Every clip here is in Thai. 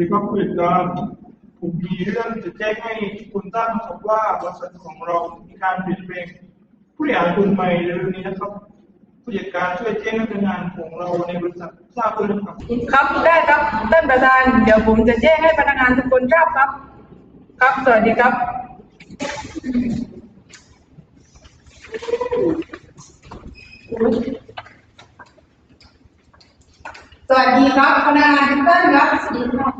สวัสดีครับผู้จัดการผมมีเรื่องจะแจ้งให้คุณทราบนะครับว่าบริษัทของเรา มีการเปลี่ยนแปลงผู้บริหารคนใหม่เร็วๆนี้นะครับ ผู้จัดการช่วยแจ้งให้พนักงานของเราในบริษัททราบด้วยนะครับ ครับได้ครับท่านประธาน เดี๋ยวผมจะแจ้งให้พนักงานทุกคนทราบครับ ครับสวัสดีครับ สวัสดีครับพนักงานทุกท่านครับวั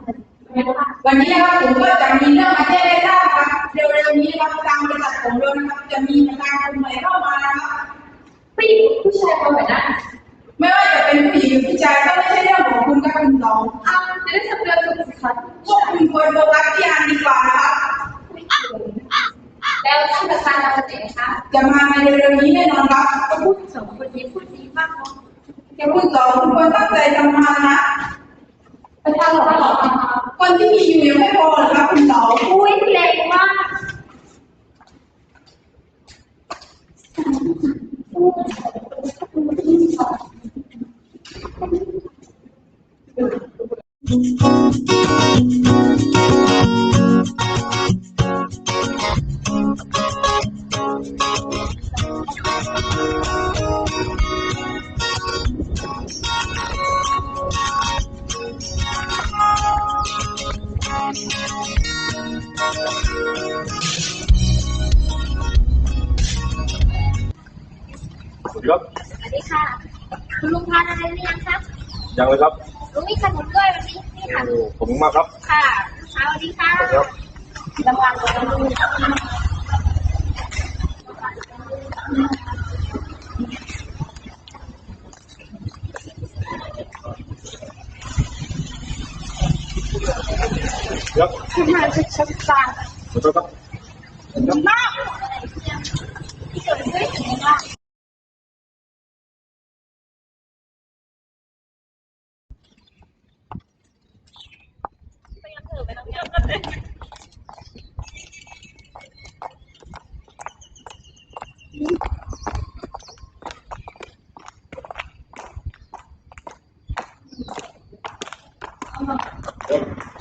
นนี้นะครับผมก็จะมีเรื่องมาแจ้งให้ทราบครับเร็วๆนี้นะครับทางบริษัทของเรานะครับจะมีพนักงานคนใหม่เข้ามานะครับผู้หญิงผู้ชายคนไหนนะไม่ว่าจะเป็นผู้หญิงหรือผู้ชายก็ไม่ใช่เรื่องของคุณกับคุณสองอ้าวจะได้ทำเรื่องสุขสันต์พวกคุณควรโฟกัสที่งานดีกว่านะครับแล้วท่านประธานเราจะไหนคะจะมาในเร็วๆนี้แน่นอนครับก็พูดสองคนนี้พูดดีมากเนาะจะคุณสองคุณควรตั้งใจทำงานนะ ประธานบอหรอคนที่มีอยู่ยังไม่พอหรอครับคุณสองอุ้ยแรงมากส วัสดีครับ สวัสดีค่ะ คุณลุงทานอะไรหรือยังครับ ยังเลยครับ ลุงมีขนมด้วยวันนี้นี่ค่ะโอ้ขอบคุณมากครับ ค่ะสวัสดีค่ะสวัสดีครับระวังระวังครับคุณทานชุดชุดตาขอโทษครับมากที่เกิดขึ้นถึงว่า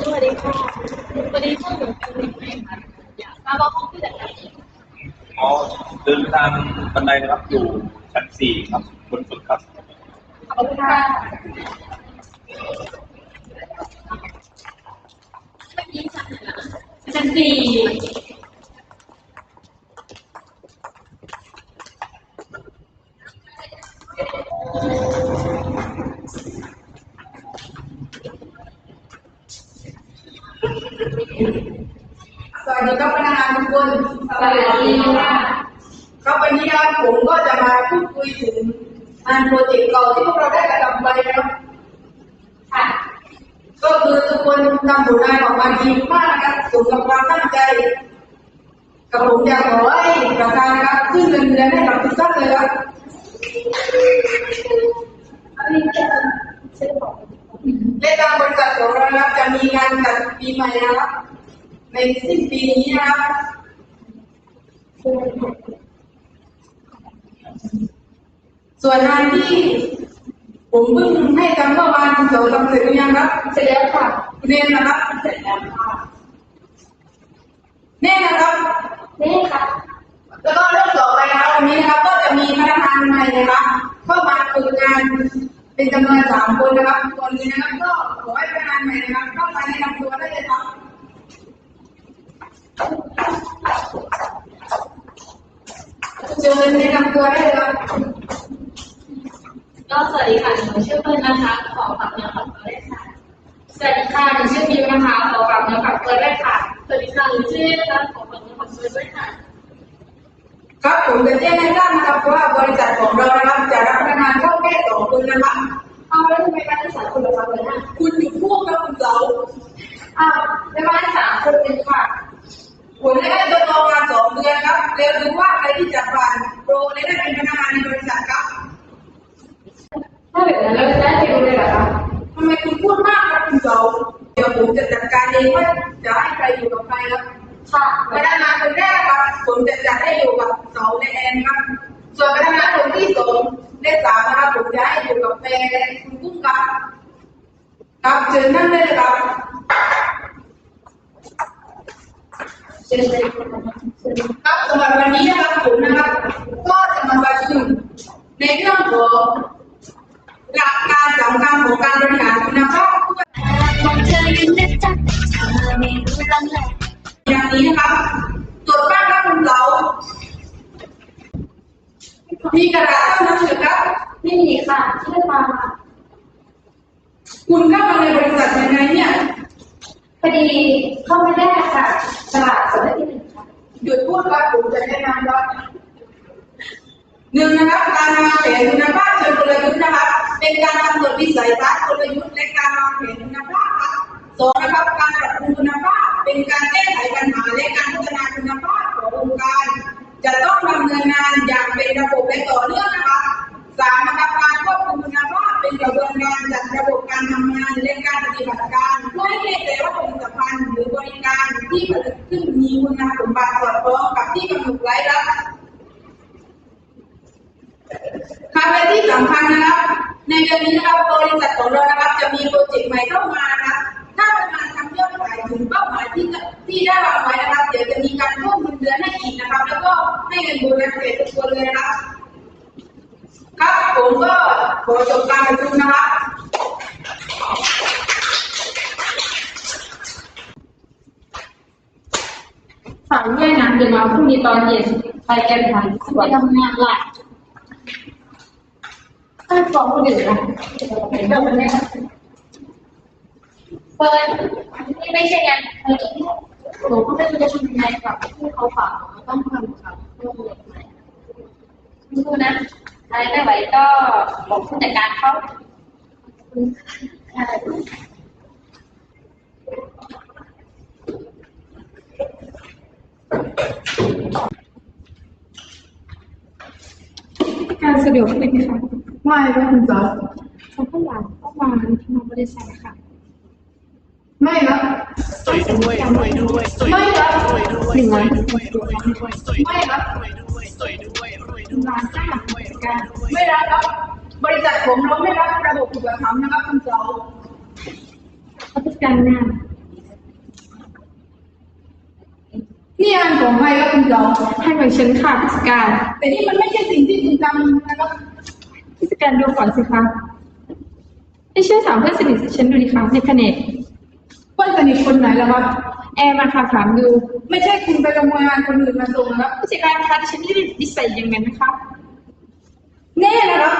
สวัสดีค่ะสวัสดีพวกหนูเป็นยังไงคะอยากทราบว่าห้ อ๋อเดินทางบันไดนะครับอยู่ชั้นสี่ครับบนสุดครับขอบคุณค่ะเมื่อกี้ชั้นไหนนะชั้นสี่วัสดีครับพนักงานทุกคน สวัสดีค่ะ ครับวันนี้นะครับผมก็จะมาพูดคุยถึงงานโปรเจกต์เก่าที่พวกเราได้กระทำไปนะครับ ค่ะ ก็คือทุกคนทำผลงานออกมาดีมากนะครับสมกับความตั้งใจ กับผมอยากขอให้ประธานนะครับขึ้นเงินเดือนให้กับทุกท่านเลยครับอันนี้จะเช็คบอกและทางบริษัทของเรานะครับจะมีงานจัดปีใหม่นะครับในสิ้นปีนี้นะครับส่วนงานที่ผมเพิ่งให้ทำเมื่อวานคุณโสทำเสร็จหรือยังครับเสร็จแล้วค่ะเรียนนะครับเสร็จแล้วค่ะ แน่นะครับ นี่ค่ะ แล้วก็เรื่องต่อไปนะครับวันนี้นะครับก็จะมีพนักงานใหม่นะครับเข้ามาฝึกงานเป็นจำนวนสามคนนะครับคนนี้นะครับก็ขอให้พนักงานใหม่นะครับเข้ามาแนะนำตัวได้เลยครับเชิญแนะนำตัวได้เลยครับก็สวัสดีค่ะหนูชื่อเปิ้ลนะคะ ขอฝากเนื้อฝากตัวด้วยค่ะ สวัสดีค่ะหนูชื่อบิวนะคะขอฝากเนื้อฝากตัวด้วยค่ะ สวัสดีค่ะหนูชื่อนะคะขอฝากเนื้อฝากตัวด้วยค่ะ ครับผมจะแจ้งให้ทราบนะครับว่าบริษัทของเรานะครับจะรับพนักงานเข้าแค่สองคนนะครับเอาแล้วทำไมมาที่สามคนละคะเลยนะคุณอยู่พวกกับคุณเสาอ้าวไม่มาที่สามคนเป็นค่ะผมได้ได้ทดลองมาสองเดือนครับเรียนรู้ว่าใครที่จะผ่านโปรและได้เป็นพนักงานในบริษัทครับถ้าแบบนั้นเราจะได้ไปดูเลยเหรอคะทำไมคุณพูดมาก ที่สองเดี๋ยวผมจะจัดการเองว่าจะให้ใครอยู่กับใครครับค่ะประธานาคนแรกครับผมจะจัดให้อยู่กับเสาและแอนครับ ส่วนประธานคนที่สองและสามนะครับผมจะให้อยู่กับแฟนแคุณกุ้งครับครับเชิญนั่นได้เลยครับครับสำหรับวันนี้นะครับผมนะครับก็จะมาประชุมในเรื่องของหลักการสำคัญของการบริหาร ไม่รู้ลังแหละอย่างนี้นะครับตรวจบ้านครับคุณเสามีกระดาษเท่านั้นเลยครับไม่มีค่ะที่ได้มาคุณเข้ามาในบริษัทยังไงเนี่ยพอดีเข้าไม่ได้ค่ะตลาดสดที่หนึ่งค่ะหยุดพูดครับผมจะแนะนำครับหนึ่งนะครับการวางแผนคุณภาพเชิงกลยุทธ์นะครับเป็นการกำหนดวิสัยทัศน์กลยุทธ์และการวางแผนคุณภาพครับสองนะครับการปรับปรุงคุณภาพ เป็นการแก้ไขปัญหาและการพัฒนาคุณภาพขององค์การ จะต้องดำเนินงานอย่างเป็นระบบและต่อเนื่องนะครับสามนะครับการควบคุมคุณภาพเป็นกระบวนการจัดระบบการทำงานและการปฏิบัติการเพื่อให้แน่ใจว่าผลิตภัณฑ์หรือบริการที่ผลิตขึ้นมีคุณสมบัติสอดคล้องกับที่กำหนดไว้ครับค่ะและที่สำคัญนะครับ ในเดือนนี้นะครับบริษัทของเรานะครับจะมีโปรเจกต์ใหม่เข้ามานะครับ ถ้าประมาณทำยอดขายถึงเป้าหมายที่จะที่ได้วางไว้นะครับเดี๋ยวจะมีการเพิ่มเงินเดือนให้อีกนะครับ แล้วก็ให้เงินโบนัสแก่ทุกคนเลยนะครับ ครับผมก็ขอจบการประชุมนะครับฝากด้วยนะเดี๋ยวมาพรุ่งนี้ตอนเย็นไปแกันทันไปทำงานหลักถ้าฟ้องคนอื่นนะเดี๋ยวมันไม่ เปิดนี่ไม่ใช่งานเออหนูก็ไม่รู้จะทำยังไงกับที่เขาฝากต้องทำกับโรงเรียนใหม่สู้นะอะไรไม่ไหวก็บอกผู้จัดการเขาการสะดวกไหมคะไม่ครับคุณสาวเขาก็อยากเข้ามาที่มาบริษัทค่ะ ไม่ครับไม่ครับไม่ครับหนึ่งล้านไม่ครับหนึ่งล้านจ้าการไม่รับครับ บริษัทผมเราไม่รับระบบอุปถัมภ์นะครับคุณสาวเขาจัดการงานนี่งานของใครครับคุณสาวให้ไว้ฉันค่ะผู้จัดการแต่นี่มันไม่ใช่สิ่งที่คุณทำนะครับผู้จัดการดูก่อนสิคะไม่เชื่อถามเพื่อนสนิทฉันดูดิคะในแผนกเพื่อนสนิทคนไหนล่ะครับแอร์มาค่ะถามดู ไม่ใช่คุณไปขโมยงานคนอื่นมาส่งนะครับผู้จัดการคะดิฉันไม่ได้ดิสัยอย่างนั้นนะคะแน่นะครับ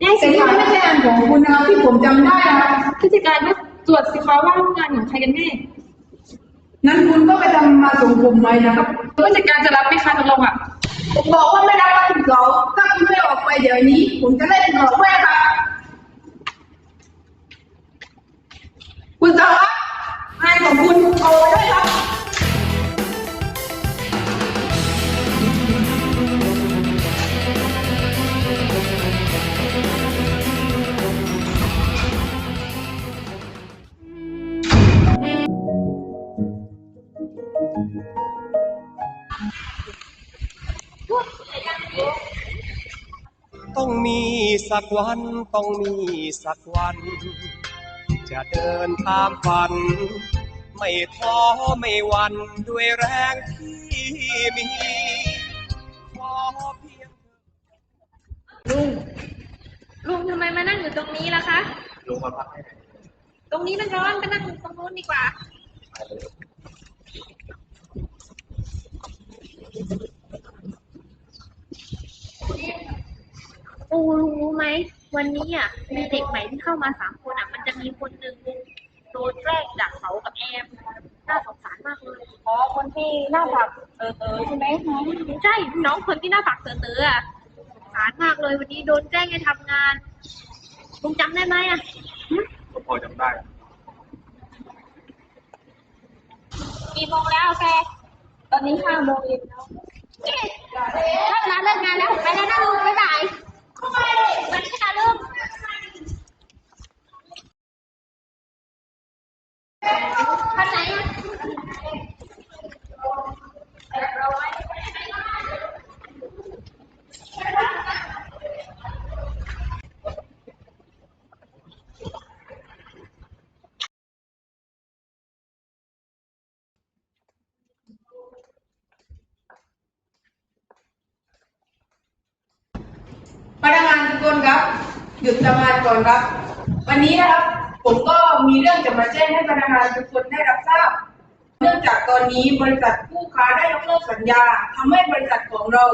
แน่แต่สินี่คะมันไม่ใช่งานของคุณนะครับที่ผมจำได้นะครับผู้จัดการก็ตรวจสิคะว่างานของใครกันแน่นั้นคุณก็ไปทำมาส่งผมไหมนะครับ ผู้จัดการจะรับไหมคะตกลงอะ ผมบอกว่าไม่รับครับคุณสาวถ้าคุณไม่ออกไปเดี๋ยวนี้ ผมจะไล่คุณออกแม่ครับ สักวันต้องมีสักวัน จะเดินตามฝัน ไม่ท้อไม่หวันด้วยแรงที่มีขอเพียงลุงลุงทำไมมานั่งอยู่ตรงนี้ล่ะคะ ลุงมาพักให้หน่อยตรงนี้มันร้อนไปนั่งตรงนู้นดีกว่าโอ้ลุงรู้ไหมวันนี้อะมีเด็กใหม่ที่เข้ามาสามคนอะ มันจะมีคนหนึ่งโดนแกล้งจากเขากับแอมน่าสงสารมากเลยอ๋อคนที่หน้าผักเออเออใช่ไหมคะใช่น้องคนที่หน้าปากเต๋อๆอะสงสารมากเลย วันนี้โดนแกล้งให้ทำงานลุงจำได้ไหมอะก็พอจำได้กี่โมงแล้วแฟตอนนี้ห้าโมงเย็นแล้วได้เวลาเลิกงานแล้วไปแล้วนะลุงบ๊ายบาย ไปที่นะลุงคันไหนอะ หยุดทำงานก่อนครับ วันนี้นะครับ ผมก็มีเรื่องจะมาแจ้งให้พนักงานทุกคนได้รับทราบ เนื่องจากตอนนี้บริษัทผู้ค้าได้ยกเลิกสัญญาทำให้บริษัทของเรา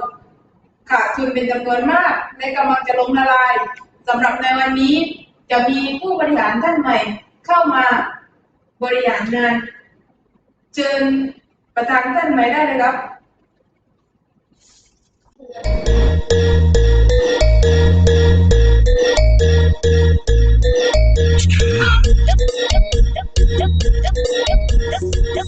ขาดทุนเป็นจำนวนมากและกำลังจะล้มละลายสำหรับในวันนี้จะมีผู้บริหารท่านใหม่ เข้ามาบริหารงานเชิญประธานท่านใหม่ได้เลยครับ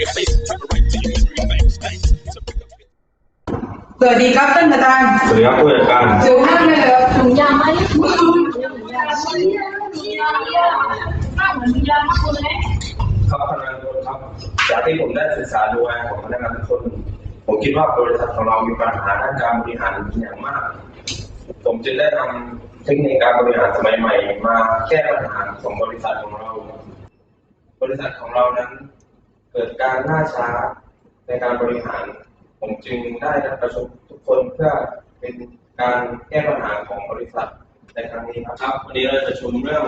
สวัสดีครับท่านประธานสวัสดีครับผู้จัดการเดี๋ยวนั่งเลยครับถุงยางไหมครับพนักงานทุกคนครับ จากที่ผมได้ศึกษาดูงานของพนักงานทุกคน ผมคิดว่าบริษัทของเรามีปัญหาด้านการบริหารอย่างมาก ผมจึงได้นำเทคนิคการบริหารสมัยใหม่ มาแก้ปัญหาของบริษัทของเรา บริษัทของเรานั้น เกิดการล่าช้าในการบริหาร ผมจึงได้นัดประชุมทุกคนเพื่อเป็นการแก้ปัญหาของบริษัทในครั้งนี้ครับครับวันนี้เราจะประชุมเรื่อง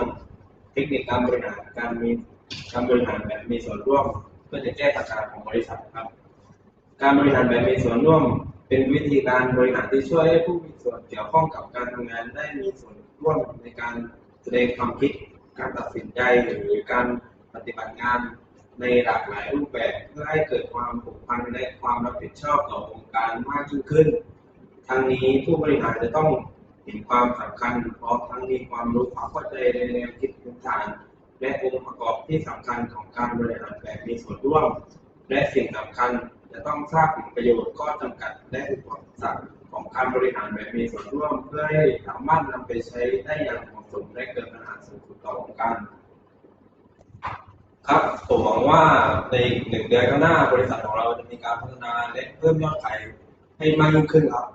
เทคนิคการบริหารการมีการบริหารแบบมีส่วนร่วม เพื่อจะแก้ปัญหาของบริษัทครับ การบริหารแบบมีส่วนร่วม เป็นวิธีการบริหารที่ช่วยให้ผู้มีส่วนเกี่ยวข้องกับการทำงานได้มีส่วนร่วมในการแสดงความคิด การตัดสินใจหรือการปฏิบัติงาน ในหลากหลายรูปแบบเพื่อให้เกิดความผูกพันและความรับผิดชอบต่อองค์การมากยิ่งขึ้น ทั้งนี้ผู้บริหารจะต้องเห็นความสำคัญพร้อมทั้งมีความรู้ความเข้าใจในแนวคิดพื้นฐาน และองค์ประกอบที่สำคัญของการบริหารแบบมีส่วนร่วม และสิ่งสำคัญจะต้องทราบถึงประโยชน์ข้อจำกัด และอุปสรรคของการบริหารแบบมีส่วนร่วม เพื่อให้สามารถนำไปใช้ได้อย่างเหมาะสมและเกิดปัญหาสูงสุดต่อองค์การ ครับผมหวังว่าในหนึ่งเดือนข้างหน้าบริษัทของเราจะมีการพัฒนาและเพิ่มยอดขายให้มากยิ่งขึ้นครับ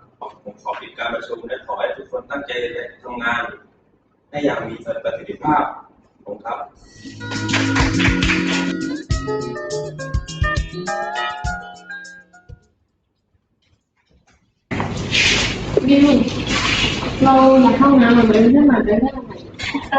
ผมขอปิดการประชุมและขอให้ทุกคนตั้งใจและทำงานให้อย่างมีประสิทธิภาพผมครับวิวเราอยากเข้าน้ำมันไม่ได้มาได้ได้ไหมก็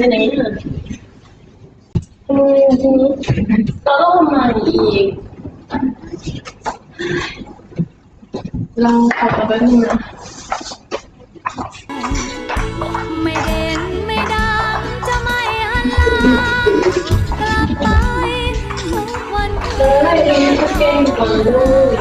เราขอกลับไปนึงนะไม่เด่นไม่ดังจะไม่หันหลังกลับไปทุกวัน เออให้เรียนเก่งก่อนเลย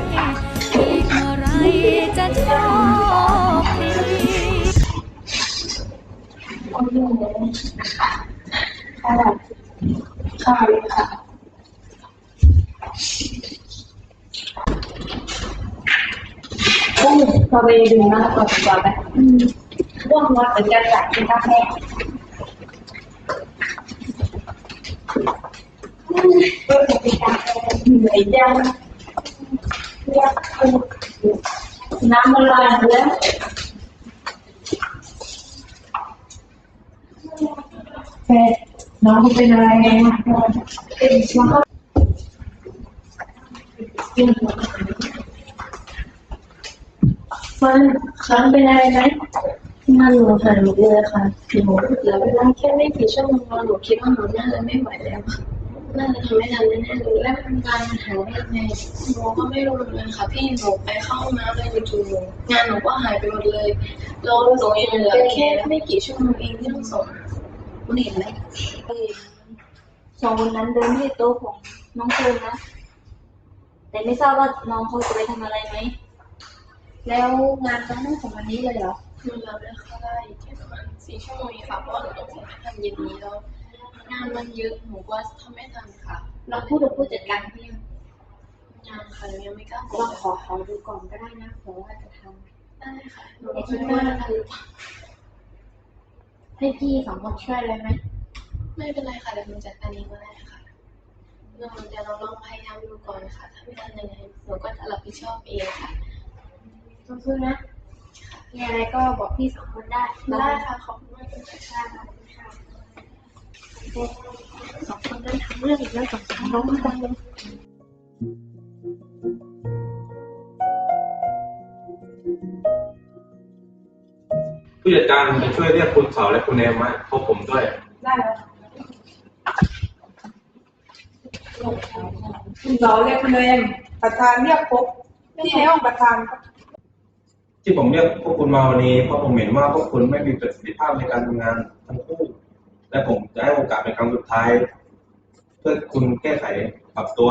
อ้เราไปดูหน้าก่อนดีกว่าไหมว่างวัดแต่จะจัดที่ท่าแม่ก็จะไปตามเหนื่อยจังอยากน้ำมันลายแล้วแฟนไหนน้องเขาเป็นอะไรไงเป็นน้อง เขามันค้างเป็นอะไรไหมมันหนูหายหมดเลยค่ะหนูเหลือเวลาแค่ไม่กี่ชั่วโมงแล้วหนูคิดว่าหนูน่าจะไม่ไหวแล้วค่ะน่าจะทำไม่ทันแน่ๆเลยแล้วเป็นการหายได้ยังไงหนูก็ไม่รู้เหมือนกันค่ะพี่หนูไปเข้าห้องน้ำเลยจู่ๆงานหนูก็หายไปหมดเลยแล้วหนูยังเหลือแค่ไม่กี่ชั่วโมงเองที่ต้องส่งคุณเห็นไหมสองคนนั้นเดินที่โต๊ะของน้องเฟิร์นนะแต่ไม่ทราบว่าน้องเขาจะไปทำอะไรไหม แล้วงานการนั่งของวันนี้เลยเหรอคือเราได้เข้าได้แค่ประมาณสี่ชั่วโมงเองค่ะ เพราะว่าหนูต้องส่งให้ทันเย็นนี้แล้วงานมันเยอะหนูก็ทำไม่ทันค่ะ เราพูดกับผู้จัดการพี่ยังงานค่ะหนูยังไม่กล้าบอเรากขอขอดูก่อนก็ได้นะเผื่อว่าจะทได้ค่ะหนูำแต่คิคิดดว่าว่าให้พี่สองคนช่วยเลยไหมไม่เป็นไรค่ะเดี๋ยวหนูจัดการเองก็ได้ค่ะเราเดี๋ยวเราลองพยายามดูก่อนค่ะ ถ้าไม่ทันยังไงหนูก็จะรับผิดชอบเองค่ะ สู้ๆนะ มีอะไรก็บอกพี่สองคนได้ได้ค่ะ ขอบคุณมากเลยค่ะสองคนได้ทำเรื่องอีกแล้วสองสามน้องจังเลยผู้จัดการจะช่วยเรียกคุณเสาและคุณเอมมาพบผมด้วย ได้แล้วคุณเสาเรียกคุณเองประธานเรียกพบที่ในห้องประธานครับ ที่ผมเรียกพวกคุณมาวันนี้เพราะผมเห็นว่าพวกคุณไม่มีประสิทธิภาพในการทำงานทั้งคู่และผมจะให้โอกาสเป็นครั้งสุดท้าย เพื่อคุณแก้ไขปรับตัว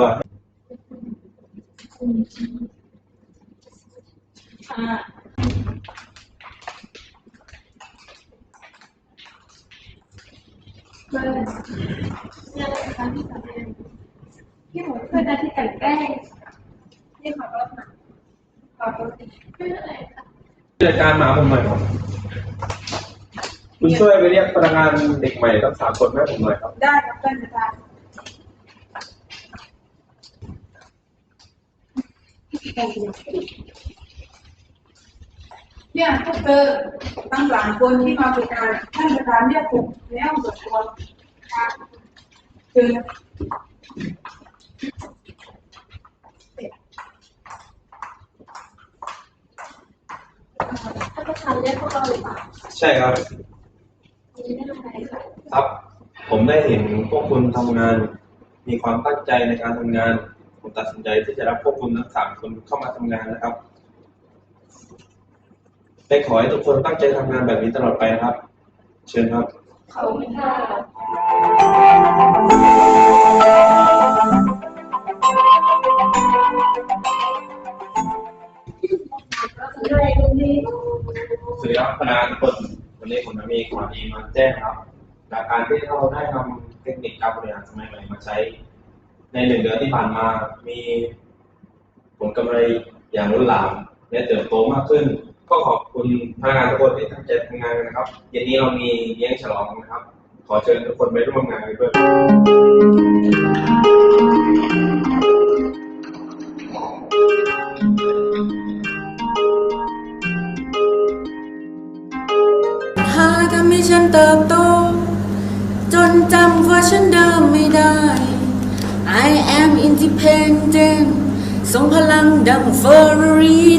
เพื่อนเนี่ยอะไรคะที่ทำเองที่หนูเพื่อนนะที่กลันแกล้งนี่ขอโทษนะขอโทษไม่เป็นไรค่ะ จัดการมาผมหน่อยครับคุณช่วยไปเรียกพนักงานเด็กใหม่ทั้งสามคนให้ผมหน่อยครับ ได้ครับท่านประธานเนี่ยพวกเธอทั้งสามคนที่มาบริการท่านประธานเรียกผมในห้องส่วนตัวครับเชิญ ถ้าประธานเรียกพวกเราหรือเปล่าใช่ครับไม่เป็นไรคะครับ ผมได้เห็นพวกคุณทำงาน มีความตั้งใจในการทำงาน ผมตัดสินใจที่จะรับพวกคุณทั้งสามคนเข้ามาทำงานนะครับได้ขอให้ทุกคนตั้งใจทำงานแบบนี้ตลอดไปนะครับ เชิญครับ ขอบคุณค่ะ สวัสดีครับพนักงานทุกคนวันนี้ผมจะมีข่าวดีมาแจ้งครับจากการที่เราได้นำเทคนิคการบริหารสมัยใหม่มาใช้ ในหนึ่งเดือนที่ผ่านมา มีผลกำไรอย่างล้นหลามและเติบโตมากขึ้น ก็ขอบคุณพนักงานทุกคนที่ตั้งใจทำงานกันนะครับเย็นนี้เรามีเลี้ยงฉลองนะครับ ขอเชิญทุกคนไปร่วมงานกันด้วย ทำให้ฉันเติบโต จนจำว่าฉันเดิมไม่ได้ I am independent ทรงพลังดังเฟอร์รารี